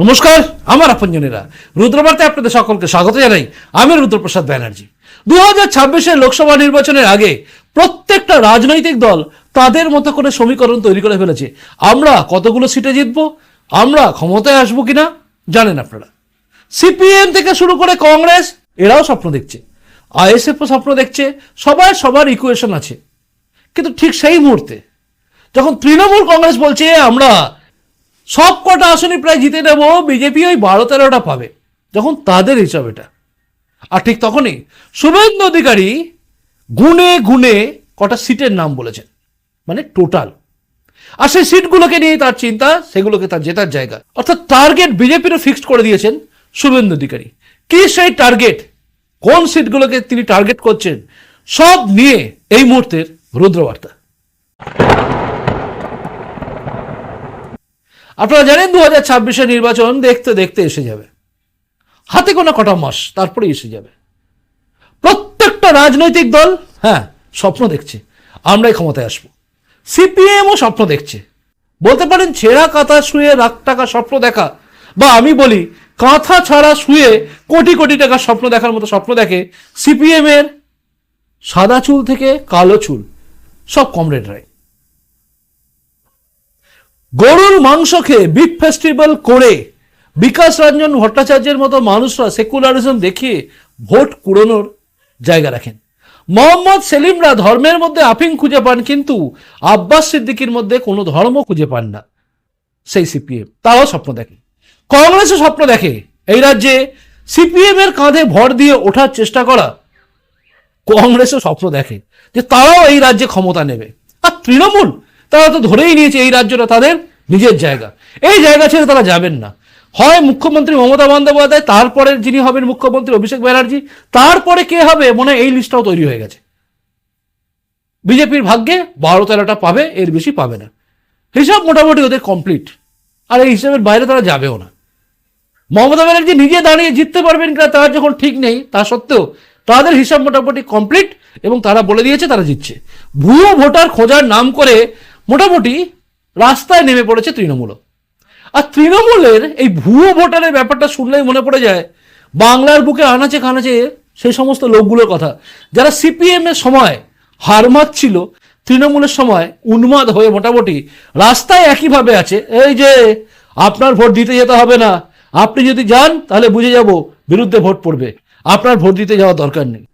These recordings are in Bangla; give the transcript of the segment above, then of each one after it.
নমস্কার, আমার আপনজনেরা। রুদ্রবার্তায় আপনাদের সকলকে স্বাগত জানাই। আমি রুদ্রপ্রসাদ ব্যানার্জি। দু হাজার লোকসভা নির্বাচনের আগে প্রত্যেকটা রাজনৈতিক দল তাদের মতো করে সমীকরণ তৈরি করে ফেলেছে। আমরা কতগুলো সিটে জিতবো? আমরা ক্ষমতায় আসব কিনা? জানেন আপনারা। সিপিএম থেকে শুরু করে কংগ্রেস, এরাও স্বপ্ন দেখছে। আইএসএফও স্বপ্ন দেখছে। সবার সবার ইকুয়েশন আছে। কিন্তু ঠিক সেই মুহূর্তে, যখন তৃণমূল কংগ্রেস বলছে, আমরা সব কটা আসনই প্রায় জিতে নেব, বিজেপি ওই বারো তেরোটা পাবে। যখন তাদের হিসাব এটা। আর ঠিক তখনই শুভেন্দু অধিকারী গুনে গুনে কটা সিটের নাম বলেছেন। মানে টোটাল। আর সেই সিটগুলোকে নিয়ে তার চিন্তা, সেগুলোকে তার জেতার জায়গা। অর্থাৎ টার্গেট বিজেপিরও ফিক্সড করে দিয়েছেন শুভেন্দু অধিকারী। কি সেই টার্গেট? কোন সিটগুলোকে তিনি টার্গেট করছেন? সব নিয়ে এই মুহূর্তের রুদ্রবার্তা। আপনারা জানেন দু হাজার ছাব্বিশের নির্বাচন দেখতে দেখতে এসে যাবে। হাতে কোনো কটা মাস তারপরে এসে যাবে। প্রত্যেকটা রাজনৈতিক দল হ্যাঁ স্বপ্ন দেখছে। আমরাই ক্ষমতায় আসব। সিপিএমও স্বপ্ন দেখছে। বলতে পারেন ছেঁড়া কাঁথা শুয়ে লাখ টাকা স্বপ্ন দেখা, বা আমি বলি কাঁথা ছাড়া শুয়ে কোটি কোটি টাকার স্বপ্ন দেখার মতো স্বপ্ন দেখে সিপিএমের সাদা চুল থেকে কালো চুল, সব কমরেডরাই। গরুর মাংস খেয়ে বিগ ফেস্টিভ্যাল করে বিকাশ রঞ্জন ভট্টাচার্যের মতো মানুষরা সেকুলারিজম দেখিয়ে ভোট কুড়োনোর জায়গা রাখেন। মোহাম্মদ সেলিমরা ধর্মের মধ্যে আফিং খুঁজে পান কিন্তু আব্বাস সিদ্দিকির মধ্যে কোনো ধর্ম খুঁজে পান না, সেই সিপিএম। তারাও স্বপ্ন দেখে। কংগ্রেসও স্বপ্ন দেখে। এই রাজ্যে সিপিএম এর কাঁধে ভর দিয়ে ওঠার চেষ্টা করা কংগ্রেসও স্বপ্ন দেখে যে তারাও এই রাজ্যে ক্ষমতা নেবে। আর তৃণমূল তারা তো ধরেই নিয়েছে এই রাজ্যটা তাদের নিজের জায়গা। এই জায়গা ছেড়ে তারা যাবেন না। হয় মুখ্যমন্ত্রী মমতা বন্দ্যোপাধ্যায়, তারপরে যিনি হবেন মুখ্যমন্ত্রী অভিষেক ব্যানার্জি, তারপরে কে হবে মনে এই লিস্টটাও তৈরি হয়ে গেছে। বিজেপির ভাগ্যে বারো তেরোটা পাবে, এর বেশি পাবে না। হিসাব মোটামুটি ওদের কমপ্লিট আর এই হিসাবের বাইরে তারা যাবেও না। মমতা ব্যানার্জি নিজে দাঁড়িয়ে জিততে পারবেন কিনা তার যখন ঠিক নেই, তা সত্ত্বেও তাদের হিসাব মোটামুটি কমপ্লিট এবং তারা বলে দিয়েছে তারা জিতছে। ভুয়ো ভোটার খোঁজার নাম করে মোটামুটি রাস্তায় নেমে পড়েছে তৃণমূল। আর তৃণমূলের এই ভুয়ো ভোটারের ব্যাপারটা শুনলেই মনে পড়ে যায়, বাংলার বুকে আনাচে কানাচে সেই সমস্ত লোকগুলোর কথা। যারা সিপিএম এর সময় হার ছিল তৃণমূলের সময় উন্মাদ হয়ে মোটামুটি রাস্তায় একইভাবে আছে, এই যে আপনার ভোট দিতে যেতে হবে না, আপনি যদি যান তাহলে বুঝে যাব বিরুদ্ধে ভোট পড়বে, আপনার ভোট দিতে যাওয়া দরকার নেই।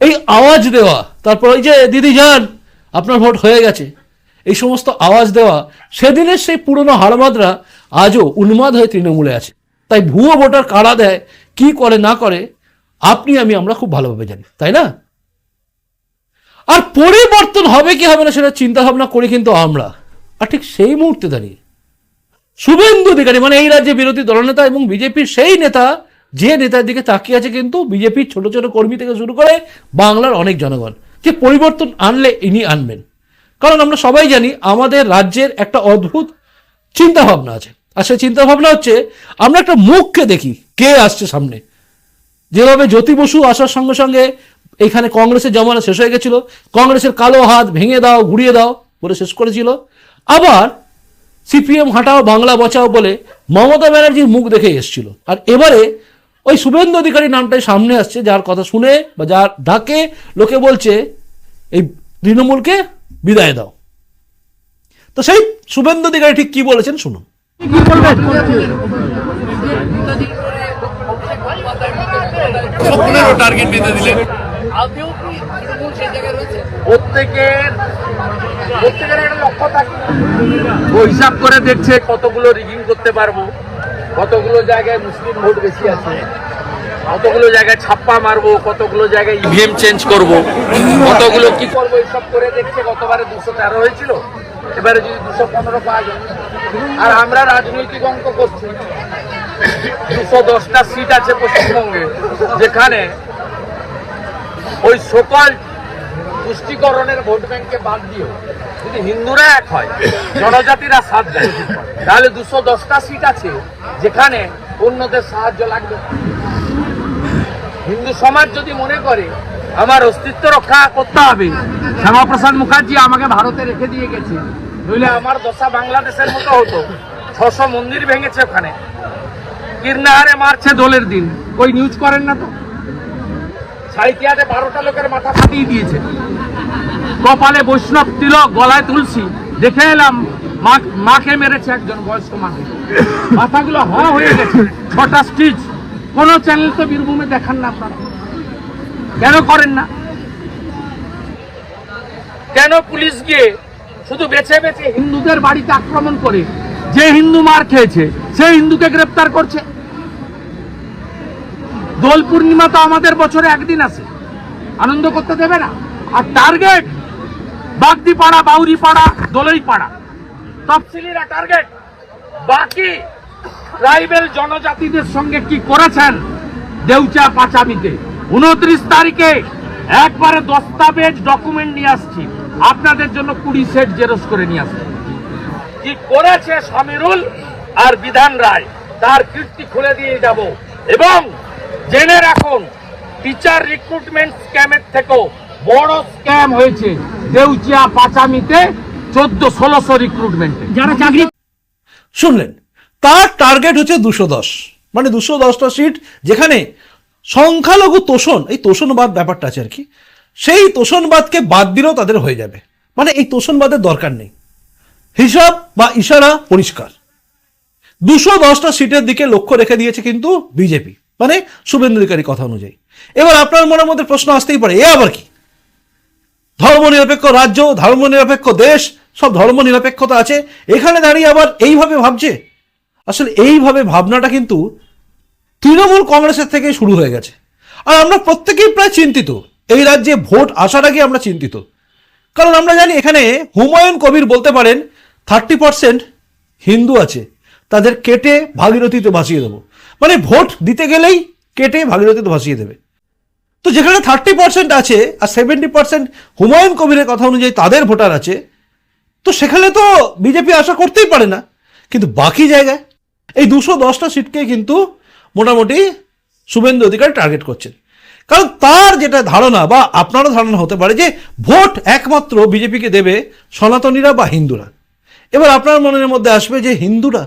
এই আওয়াজ দেওয়া, তারপর ওই যে, দিদি যান, আপনার ভোট হয়ে গেছে। এই সমস্ত আওয়াজ দেওয়া, সেদিনের সেই পুরনো হাড়মাদরা আজও উন্মাদ হয়ে তৃণমূলে আছে। তাই ভুয়ো ভোটার কারা দেয়, কি করে, না করে, আপনি, আমি, আমরা খুব ভালোভাবে জানি, তাই না? আর পরিবর্তন হবে কি হবে না সেটা চিন্তা ভাবনা করি কিন্তু আমরা। আর ঠিক সেই মুহূর্তে দাঁড়িয়ে, শুভেন্দু অধিকারী মানে এই রাজ্যে বিরোধী দলনেতা এবং বিজেপির সেই নেতা, যে নেতার দিকে তাকিয়ে আছে কিন্তু বিজেপির ছোট ছোট কর্মী থেকে শুরু করে বাংলার অনেক জনগণ, যে পরিবর্তন আনলে ইনি আনবেন। কারণ আমরা সবাই জানি আমাদের রাজ্যের একটা অদ্ভুত চিন্তা ভাবনা আছে। আর সেই চিন্তা ভাবনা হচ্ছে, আমরা একটা মুখকে দেখি, কে আসছে সামনে। যেভাবে জ্যোতি বসু আসার সঙ্গে সঙ্গে এখানে কংগ্রেসের জমানা শেষ হয়ে গেছিল, কংগ্রেসের কালো হাত ভেঙে দাও, ঘুরিয়ে দাও বলে শেষ করেছিল। আবার সিপিএম হাঁটাও, বাংলা বাঁচাও বলে মমতা ব্যানার্জির মুখ দেখে এসছিল। আর এবারে ওই শুভেন্দু অধিকারী নামটাই সামনে আসছে, যার কথা শুনে বা যার ডাকে লোকে বলছে, এই তৃণমূলকে বিদায় দাও। তো সেই শুভেন্দু অধিকারী ঠিক কি বলেছেন শুনুন। টার্গেট বেঁধে দিলেন আদৌ কি তৃণমূল সেই জায়গায় রয়েছে প্রত্যেকের প্রত্যেকের একটা লক্ষ্য থাকে। ও হিসাব করে দেখছে কতগুলো রিগিং করতে পারব কতগুলো জায়গায় মুসলিম ভোট বেশি আছে। কতগুলো জায়গায় ছাপ্পা মারবো কতগুলো জায়গায় ইভিএম চেঞ্জ করব কতগুলো কি করব এইসব করে দেখছে গতবারে দুশো তেরো হয়েছিল এবারে যদি দুশো পনেরো পাওয়া যায়। আর আমরা রাজনৈতিক অঙ্ক করছি। দুশো দশটা সিট আছে পশ্চিমবঙ্গে যেখানে ওই সকল পুষ্টিকরণের ভোট ব্যাংকে বাদ দিয়েও যদি হিন্দুরা এক হয় জনজাতিরা সাথ দেয় তাহলে দুশো দশটা সিট আছে যেখানে অন্যদের সাহায্য লাগবে। হিন্দু সমাজ যদি মনে করে, আমার অস্তিত্ব রক্ষা করতে হবে। শ্যামাপ্রসাদ মুখার্জি আমাকে ভারতে রেখে দিয়ে গেছে নইলে আমার দশা বাংলাদেশের মতো হতো। ছশো মন্দির ভেঙেছে ওখানে। কীর্ণাহারে মারছে দোলের দিন। ওই নিউজ করেন না তো? সাইকিয়াতে বারোটা লোকের মাথা ফাটিয়ে দিয়েছে। কপালে বৈষ্ণব তিলক গলায় তুলসী। দেখে এলাম মাকে মেরেছে একজন বয়স্ক মাকে মাথাগুলো হ হয়ে গেছে। ছটা স্টিচ কোন চ্যানেল তো বীরভূমে দেখান না আপনারা। কেন করেন না? কেন পুলিশ গিয়ে শুধু বেছে বেছে হিন্দুদের বাড়িতে আক্রমণ করে? যে হিন্দু মার খেয়েছে সেই হিন্দুকে গ্রেপ্তার করছে। দোল পূর্ণিমা তো আমাদের বছরে একদিন আছে। আনন্দ করতে দেবে না। আর টার্গেট বাগদি পাড়া বাউরি পাড়া দোলই পাড়া তফসিলিরা টার্গেট। বাকি ট্রাইবেল জনজাতিদের সঙ্গে কি করেছেন? দেউচা পাচামিতে। উনত্রিশ তারিখে একবারে দস্তাবেজ ডকুমেন্ট নিয়ে আসছি। আপনাদের জন্য কুড়ি সেট জেরক্স করে নিয়ে আসছি। কি করেছে সমীরুল আর বিধান রায়? তার কীর্তি খুলে দিয়ে যাব। এবং জেনে রাখুন টিচার রিক্রুটমেন্ট স্ক্যামের থেকেও বড় স্ক্যাম হয়েছে দেউচিয়া পাচামিতে চোদ্দ ষোলোশো রিক্রুটমেন্টে যারা চাকরি শুনলেন তার টার্গেট হচ্ছে দুশো দশ। মানে দুশো দশটা সিট যেখানে সংখ্যালঘু তোষণ, এই তোষণবাদ ব্যাপারটা আছে আর কি, সেই তোষণবাদকে বাদ দিলেও তাদের হয়ে যাবে। মানে এই তোষণবাদের দরকার নেই। হিসাব বা ইশারা পরিষ্কার। দুশো দশটা সিটের দিকে লক্ষ্য রেখে দিয়েছে কিন্তু বিজেপি। মানে শুভেন্দু অধিকারী কথা অনুযায়ী। এবার আপনার মনের মধ্যে প্রশ্ন আসতেই পারে, এ আবার কি? ধর্মনিরপেক্ষ রাজ্য, ধর্মনিরপেক্ষ দেশ, সব ধর্মনিরপেক্ষতা আছে। এখানে দাঁড়িয়ে আবার এইভাবে ভাবছে? আসলে এইভাবে ভাবনাটা কিন্তু তৃণমূল কংগ্রেসের থেকে শুরু হয়ে গেছে। আর আমরা প্রত্যেকেই প্রায় চিন্তিত। এই রাজ্যে ভোট আসার আগে আমরা চিন্তিত? কারণ আমরা জানি এখানে হুমায়ুন কবির বলতে পারেন, থার্টি পার্সেন্ট হিন্দু আছে, তাদের কেটে ভাগীরথীতে ভাসিয়ে দেবো। মানে ভোট দিতে গেলেই কেটে ভাগীরথীতে ভাসিয়ে দেবে। তো যেখানে থার্টি পার্সেন্ট আছে আর সেভেন্টি পার্সেন্ট হুমায়ুন কবিরের কথা অনুযায়ী তাদের ভোটার আছে, তো সেখানে তো বিজেপি আশা করতেই পারে না। কিন্তু বাকি জায়গায় এই দুশো দশটা সিটকে কিন্তু মোটামুটি শুভেন্দু অধিকারী টার্গেট করছেন। কারণ তার যেটা ধারণা বা আপনারও ধারণা হতে পারে যে ভোট একমাত্র বিজেপিকে দেবে সনাতনীরা বা হিন্দুরা। এবার আপনার মনের মধ্যে আসবে যে হিন্দুরা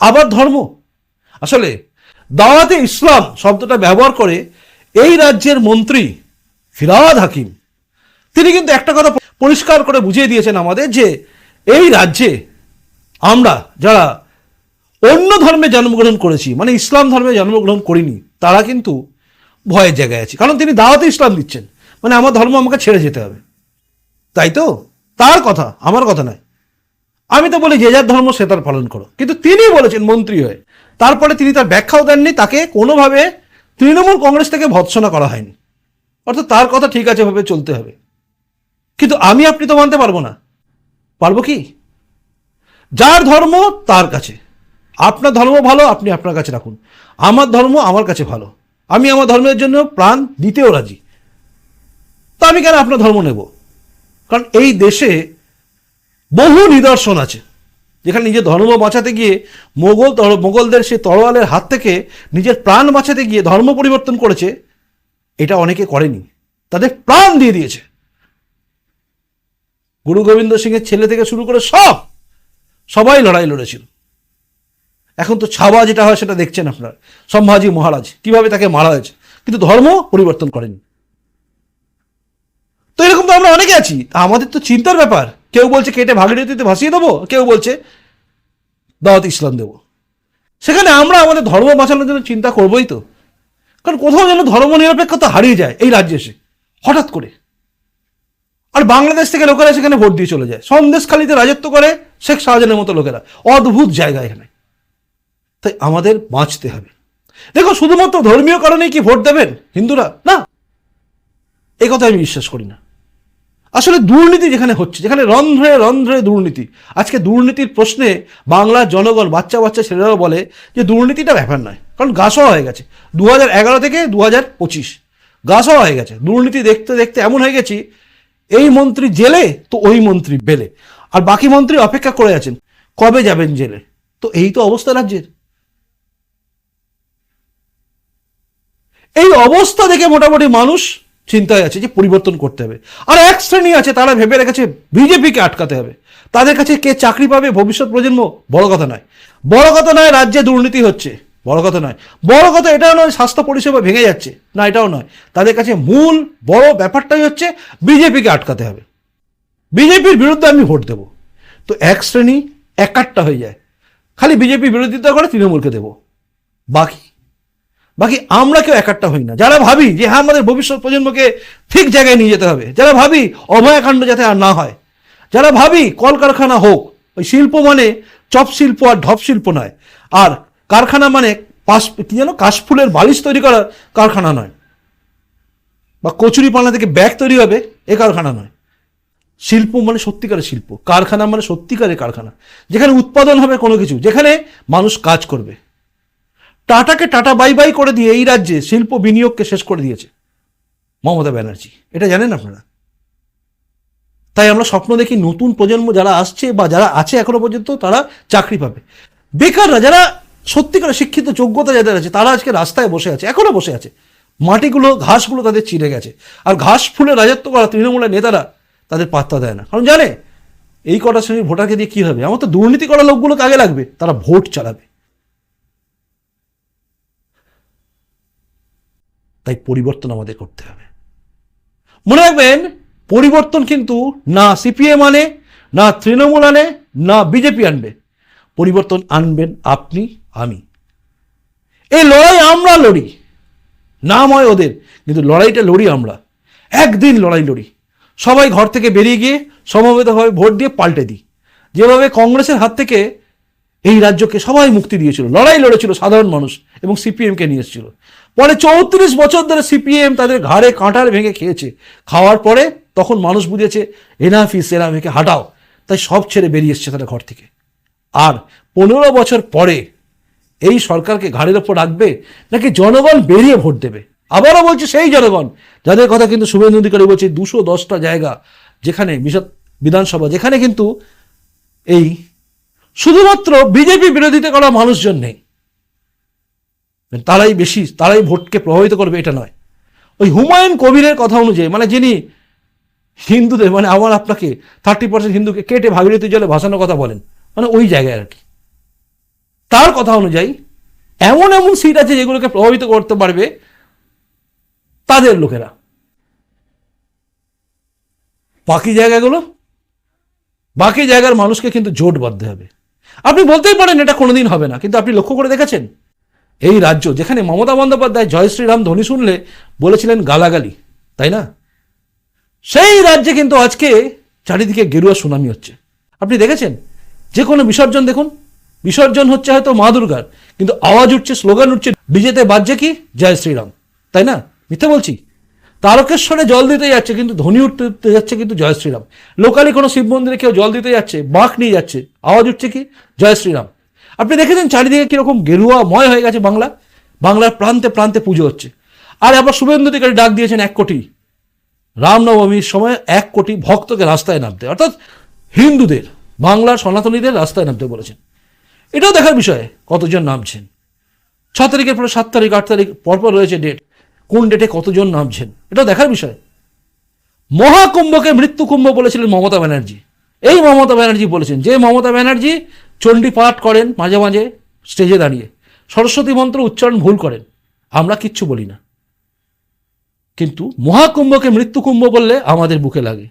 আবার ধর্ম? আসলে দাওয়াতে ইসলাম শব্দটা ব্যবহার করে এই রাজ্যের মন্ত্রী ফিরাদ হাকিম, তিনি কিন্তু একটা কথা পরিষ্কার করে বুঝিয়ে দিয়েছেন আমাদের যে এই রাজ্যে আমরা যারা অন্য ধর্মে জন্মগ্রহণ করেছি মানে ইসলাম ধর্মে জন্মগ্রহণ করিনি, তারা কিন্তু ভয়ের জায়গায় আছি। কারণ তিনি দাওয়াতে ইসলাম দিচ্ছেন মানে আমার ধর্ম আমাকে ছেড়ে যেতে হবে। তাই তো? তার কথা, আমার কথা নয়। আমি তো বলি, যে যার ধর্ম সে তার পালন করো। কিন্তু তিনি বলেছেন, মন্ত্রী হয়ে। তারপরে তিনি তার ব্যাখ্যাও দেননি, তাকে কোনোভাবে তৃণমূল কংগ্রেস থেকে ভৎসনা করা হয়নি। অর্থাৎ তার কথা ঠিক আছে ভাবে চলতে হবে। কিন্তু আমি, আপনি তো মানতে পারব না। পারব কি? যার ধর্ম, তার কাছে। আপনার ধর্ম ভালো, আপনি আপনার কাছে রাখুন। আমার ধর্ম আমার কাছে ভালো। আমি আমার ধর্মের জন্য প্রাণ দিতেও রাজি। তা আমি কেন আপনার ধর্ম নেব? কারণ এই দেশে বহু নিদর্শন আছে। যেখানে নিজের ধর্ম বাঁচাতে গিয়ে মোগল মোগলদের সে তরোয়ালের হাত থেকে নিজের প্রাণ বাঁচাতে গিয়ে ধর্ম পরিবর্তন করেছে, এটা অনেকে করেনি। তাদের প্রাণ দিয়ে দিয়েছে। গুরু গোবিন্দ সিংয়ের ছেলে থেকে শুরু করে সব, সবাই লড়াই লড়েছিল। এখন তো ছাওয়া যেটা হয় সেটা দেখছেন আপনার। সম্ভাজি মহারাজ, কীভাবে তাকে মারা হয়েছে। কিন্তু ধর্ম পরিবর্তন করেনি। তো এরকম তো আমরা অনেকে আছি। আমাদের তো চিন্তার ব্যাপার। কেউ বলছে কেটে ভাগীরথীতে ভাসিয়ে দেবো, কেউ বলছে দাওয়াত ইসলাম দেবো। সেখানে আমরা আমাদের ধর্ম বাঁচানোর জন্য চিন্তা করবোই তো। কারণ কোথাও যেন ধর্ম নিরপেক্ষতা হারিয়ে যায় এই রাজ্যে এসে, হঠাৎ করে। আর বাংলাদেশ থেকে লোকেরা সেখানে ভোট দিয়ে চলে যায়। সন্দেশখালিতে রাজত্ব করে শেখ শাহজাহানের মতো লোকেরা। অদ্ভুত জায়গা এখানে। তাই আমাদের বাঁচতে হবে। দেখো, শুধুমাত্র ধর্মীয় কারণেই কি ভোট দেবেন হিন্দুরা? না। এই কথা আমি বিশ্বাস করি না। আসলে দুর্নীতি যেখানে হচ্ছে, যেখানে রন্ধ্রে রন্ধ্রে দুর্নীতি, আজকে দুর্নীতির প্রশ্নে বাংলার জনগণ, বাচ্চা বাচ্চা ছেলেরাও বলে যে দুর্নীতিটা ব্যাপার নয়, কারণ গাছও হয়ে গেছে। দু থেকে দু হাজার পঁচিশ, গাছও হয়ে গেছে। দুর্নীতি দেখতে দেখতে এমন হয়ে গেছি, এই মন্ত্রী জেলে তো ওই মন্ত্রী বেলে। আর বাকি মন্ত্রী অপেক্ষা করে আছেন, কবে যাবেন জেলে? তো এই তো অবস্থা রাজ্যের। এই অবস্থা দেখে মোটামুটি মানুষ চিন্তায় আছে যে পরিবর্তন করতে হবে। আর এক শ্রেণি আছে, তারা ভেবে রেখেছে বিজেপিকে আটকাতে হবে। তাদের কাছে কে চাকরি পাবে ভবিষ্যৎ প্রজন্ম বড় কথা নয়। বড় কথা নয় রাজ্যে দুর্নীতি হচ্ছে, বড় কথা নয়। বড় কথা এটাও নয় স্বাস্থ্য পরিষেবা ভেঙে যাচ্ছে, না এটাও নয়। তাদের কাছে মূল বড় ব্যাপারটাই হচ্ছে বিজেপিকে আটকাতে হবে। বিজেপির বিরুদ্ধে আমি ভোট দেব। তো এক শ্রেণি একাট্টা হয়ে যায়। খালি বিজেপি বিরোধিতা করে তৃণমূলকে দেব। বাকি বাকি আমরা কেউ একাট্টা হই না। যারা ভাবি যে হ্যাঁ আমাদের ভবিষ্যৎ প্রজন্মকে ঠিক জায়গায় নিয়ে যেতে হবে, যারা ভাবি অভয়াকাণ্ড যাতে আর না হয়, যারা ভাবি কলকারখানা হোক, ওই শিল্প মানে চপ শিল্প আর ঢপ শিল্প নয়। আর কারখানা মানে পাশ কি যেন, কাশফুলের বালিশ তৈরি করার কারখানা নয়। বা কচুরি পানা থেকে ব্যাগ তৈরি হবে, এ কারখানা নয়। শিল্প মানে সত্যিকারের শিল্প, কারখানা মানে সত্যিকারের কারখানা, যেখানে উৎপাদন হবে কোনো কিছু, যেখানে মানুষ কাজ করবে। টাটাকে টাটা বাই বাই করে দিয়ে এই রাজ্যে শিল্প বিনিয়োগকে শেষ করে দিয়েছে মমতা ব্যানার্জি। এটা জানেন আপনারা? তাই আমরা স্বপ্ন দেখি নতুন প্রজন্ম যারা আসছে বা যারা আছে এখনও পর্যন্ত, তারা চাকরি পাবে। বেকাররা যারা সত্যিকার শিক্ষিত যোগ্যতা যাদের আছে, তারা আজকে রাস্তায় বসে আছে, এখনও বসে আছে। মাটিগুলো, ঘাসগুলো তাদের চিড়ে গেছে। আর ঘাস ফুলে রাজত্ব করা তৃণমূলের নেতারা তাদের পাত্তা দেয় না। কারণ জানে, এই কটা শ্রেণির ভোটারকে দিয়ে কি হবে? আমার তো দুর্নীতি করা লোকগুলোকে আগে লাগবে, তারা ভোট চালাবে। তাই পরিবর্তন আমাদের করতে হবে। মনে রাখবেন, পরিবর্তন কিন্তু না সিপিএম আনে, না তৃণমূল আনে, না বিজেপি আনবে। পরিবর্তন আনবেন আপনি, আমি। এই লড়াই আমরা লড়ি নাম হয় ওদের, কিন্তু লড়াইটা লড়ি আমরা। একদিন লড়াই লড়ি। সবাই ঘর থেকে বেরিয়ে গিয়ে সমবেতভাবে ভোট দিয়ে পাল্টে দিই। যেভাবে কংগ্রেসের হাত থেকে এই রাজ্যকে সবাই মুক্তি দিয়েছিল, লড়াই লড়েছিল সাধারণ মানুষ। এবং সিপিএমকে নিয়ে এসেছিল পরে চৌত্রিশ বছর ধরে সিপিএম তাদের ঘাড়ে কাঁটার ভেঙে খেয়েছে। খাওয়ার পরে তখন মানুষ বুঝেছে এনাফিস এনাফিকে হাঁটাও। তাই সব ছেড়ে বেরিয়ে এসছে তারা ঘর থেকে। আর পনেরো বছর পরে এই সরকারকে ঘাড়ের ওপর রাখবে নাকি জনগণ বেরিয়ে ভোট দেবে? আবারও বলছে সেই জনগণ। যাদের কথা কিন্তু শুভেন্দু অধিকারী বলছে, দুশো দশটা জায়গা যেখানে বিধানসভা, যেখানে কিন্তু এই শুধুমাত্র বিজেপি বিরোধিতা করা মানুষজন নেই। তারাই বেশি, তারাই ভোটকে প্রভাবিত করবে, এটা নয়। ওই হুমায়ুন কবিরের কথা অনুযায়ী মানে যিনি হিন্দুদের মানে আমার আপনাকে থার্টি পার্সেন্ট হিন্দুকে কেটে ভাগীরথী জলে ভাসানোর কথা বলেন মানে ওই জায়গায় আর কি। তার কথা অনুযায়ী, এমন এমন সিট আছে যেগুলোকে প্রভাবিত করতে পারবে তাদের লোকেরা। বাকি জায়গাগুলো? বাকি জায়গার মানুষকে কিন্তু জোট বাঁধতে হবে। আপনি বলতেই পারেন এটা কোনোদিন হবে না, কিন্তু আপনি লক্ষ্য করে দেখেছেন? এই রাজ্য, যেখানে মমতা বন্দ্যোপাধ্যায়, জয় শ্রীরাম ধ্বনি শুনলে বলেছিলেন গালাগালি, তাই না? সেই রাজ্যে কিন্তু আজকে চারিদিকে গেরুয়া সুনামি হচ্ছে। আপনি দেখেছেন? যে কোনো বিসর্জন দেখুন। বিসর্জন হচ্ছে হয়তো মা দুর্গার, কিন্তু আওয়াজ উঠছে, স্লোগান উঠছে ডিজেতে বাজছে কি? জয় শ্রীরাম, তাই না? মিথ্যে বলছি? তারকেশ্বরে জল দিতে যাচ্ছে, কিন্তু ধ্বনি উঠতে যাচ্ছে কিন্তু জয় শ্রীরাম। লোকালি কোনো শিব মন্দিরে কেউ জল দিতে যাচ্ছে, বাঁক নিয়ে যাচ্ছে, আওয়াজ উঠছে কি? জয় শ্রীরাম। আপনি দেখেছেন চারিদিকে কীরকম গেরুয়াময় হয়ে গেছে বাংলা? বাংলার প্রান্তে প্রান্তে পুজো হচ্ছে। আর আবার শুভেন্দু অধিকারী ডাক দিয়েছেন এক কোটি। রামনবমীর সময় এক কোটি ভক্তকে রাস্তায় নামতে। অর্থাৎ হিন্দুদের, বাংলার সনাতনীদের রাস্তায় নামতে বলেছেন। এটাও দেখার বিষয় কতজন নামছেন। ছ তারিখের পরে সাত তারিখ, আট তারিখ পরপর রয়েছে ডেট কোন ডেটে কতজন নামছেন, এটাও দেখার বিষয়। মহাকুম্ভকে মৃত্যু কুম্ভ বলেছিলেন মমতা ব্যানার্জি। এই মমতা ব্যানার্জি বলেছেন। যে মমতা ব্যানার্জি চণ্ডী পাঠ করেন মাঝে মাঝে স্টেজে দাঁড়িয়ে। সরস্বতী মন্ত্র উচ্চারণ ভুল করেন। আমরা কিচ্ছু বলি না। কিন্তু মহাকুম্ভকে মৃত্যু কুম্ভ বললে আমাদের বুকে লাগে।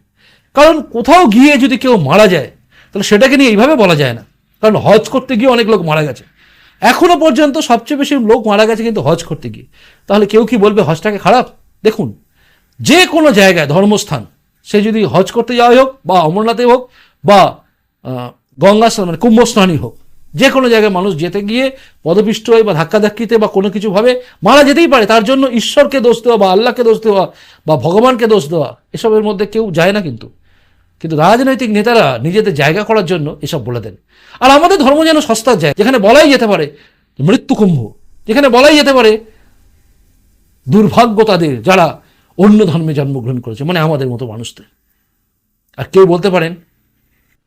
কারণ কোথাও গিয়ে যদি কেউ মারা যায়, তাহলে সেটাকে নিয়ে এইভাবে বলা যায় না। কারণ হজ করতে গিয়ে অনেক লোক মারা গেছে। এখনও পর্যন্ত সবচেয়ে বেশি লোক মারা গেছে কিন্তু হজ করতে গিয়ে। তাহলে কেউ কি বলবে হজটাকে খারাপ? দেখুন, যে কোনো জায়গায় ধর্মস্থান, সে যদি হজ করতে যাওয়াই হোক বা অমরনাথে হোক বা গঙ্গা স্নান মানে কুম্ভ স্নানই হোক। যে কোনো জায়গায় মানুষ যেতে গিয়ে পদপিষ্ট হয় বা ধাক্কাধাক্কিতে বা কোনো কিছু ভাবে মারা যেতেই পারে, তার জন্য ঈশ্বরকে দোষ দেওয়া বা আল্লাহকে দোষ দেওয়া বা ভগবানকে দোষ দেওয়া, এসবের মধ্যে কেউ যায় না কিন্তু। কিন্তু রাজনৈতিক নেতারা নিজেদের জায়গা করার জন্য এসব বলে দেন। আর আমাদের ধর্ম যেন সস্তার যায়, যেখানে বলাই যেতে পারে মৃত্যু কুম্ভ, যেখানে বলাই যেতে পারে দুর্ভাগ্য তাদের যারা অন্য ধর্মে জন্মগ্রহণ করেছে মানে আমাদের মতো মানুষদের। আর কেউ বলতে পারেন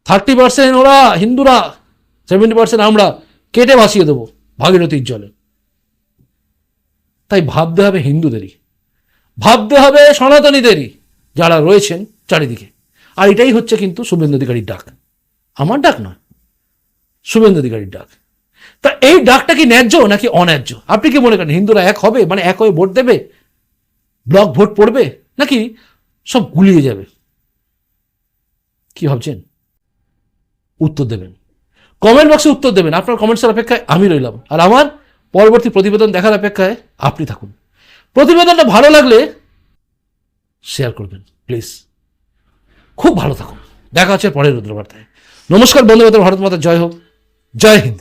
থার্টি পার্সেন্ট ওরা, হিন্দুরা, সেভেন্টি পার্সেন্ট আমরা কেটে ভাসিয়ে দেবো ভাগীরথীর জলে। তাই ভাবতে হবে হিন্দুদেরই। ভাবতে হবে সনাতনীদেরই যারা রয়েছেন চারিদিকে। আর এটাই হচ্ছে কিন্তু শুভেন্দু অধিকারীর ডাক। আমার ডাক নয়, শুভেন্দু অধিকারীর ডাক। তা এই ডাকটা কি ন্যায্য নাকি অন্যায্য? আপনি কি মনে করেন হিন্দুরা এক হবে মানে এক হয়ে ভোট দেবে? ব্লক ভোট পড়বে? নাকি সব গুলিয়ে যাবে? কি ভাবছেন? উত্তর দেবেন। কমেন্ট বক্সে উত্তর দেবেন। আপনার কমেন্টসের অপেক্ষায় আমি রইলাম। আর আমার পরবর্তী প্রতিবেদন দেখার অপেক্ষায় আপনি থাকুন। প্রতিবেদনটা ভালো লাগলে শেয়ার করবেন প্লিজ খুব ভালো থাকুন। দেখা হচ্ছে পরের রুদ্রবার্তায়। নমস্কার বন্ধুবান্ধব ভারত মাতা, জয় হোক। জয় হিন্দ।